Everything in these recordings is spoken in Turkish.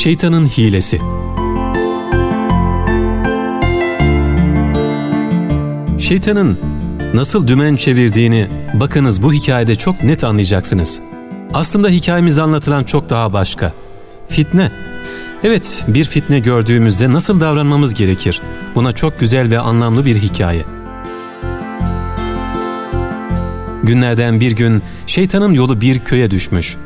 Şeytanın hilesi. Şeytanın nasıl dümen çevirdiğini bakınız bu hikayede çok net anlayacaksınız. Aslında hikayemizde anlatılan çok daha başka. Fitne. Evet, bir fitne gördüğümüzde nasıl davranmamız gerekir? Buna çok güzel ve anlamlı bir hikaye. Günlerden bir gün şeytanın yolu bir köye düşmüş.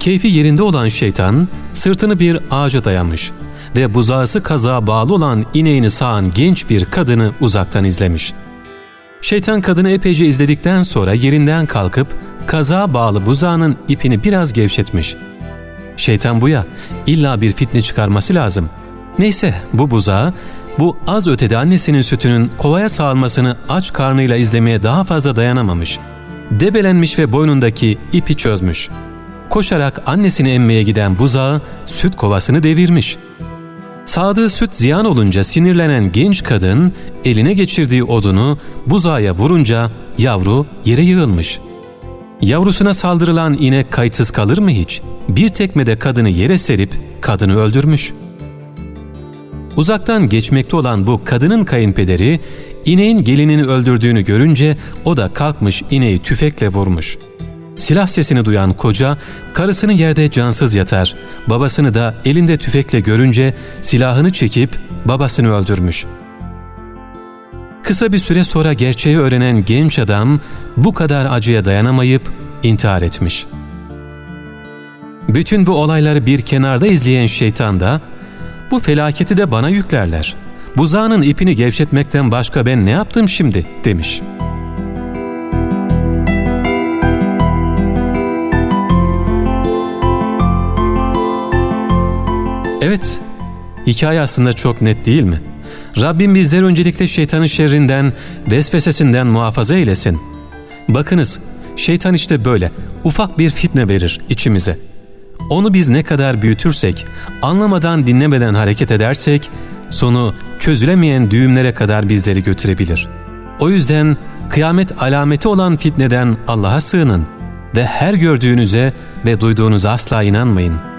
Keyfi yerinde olan şeytan sırtını bir ağaca dayamış ve buzağısı kazağa bağlı olan ineğini sağan genç bir kadını uzaktan izlemiş. Şeytan kadını epeyce izledikten sonra yerinden kalkıp kazağa bağlı buzağının ipini biraz gevşetmiş. Şeytan bu ya, illa bir fitne çıkarması lazım. Neyse bu buzağı, bu az ötede annesinin sütünün kovaya sağılmasını aç karnıyla izlemeye daha fazla dayanamamış. Debelenmiş ve boynundaki ipi çözmüş. Koşarak annesini emmeye giden buzağı süt kovasını devirmiş. Sağdığı süt ziyan olunca sinirlenen genç kadın eline geçirdiği odunu buzağa vurunca yavru yere yığılmış. Yavrusuna saldırılan inek kayıtsız kalır mı hiç? Bir tekmede kadını yere serip kadını öldürmüş. Uzaktan geçmekte olan bu kadının kayınpederi ineğin gelinini öldürdüğünü görünce o da kalkmış ineği tüfekle vurmuş. Silah sesini duyan koca karısını yerde cansız yatar, babasını da elinde tüfekle görünce silahını çekip babasını öldürmüş. Kısa bir süre sonra gerçeği öğrenen genç adam bu kadar acıya dayanamayıp intihar etmiş. Bütün bu olayları bir kenarda izleyen şeytan da bu felaketi de bana yüklerler. Buzağının ipini gevşetmekten başka ben ne yaptım şimdi demiş. Evet, hikaye aslında çok net değil mi? Rabbim bizleri öncelikle şeytanın şerrinden, vesvesesinden muhafaza eylesin. Bakınız, şeytan işte böyle ufak bir fitne verir içimize. Onu biz ne kadar büyütürsek, anlamadan dinlemeden hareket edersek, sonu çözülemeyen düğümlere kadar bizleri götürebilir. O yüzden kıyamet alameti olan fitneden Allah'a sığının ve her gördüğünüze ve duyduğunuza asla inanmayın.''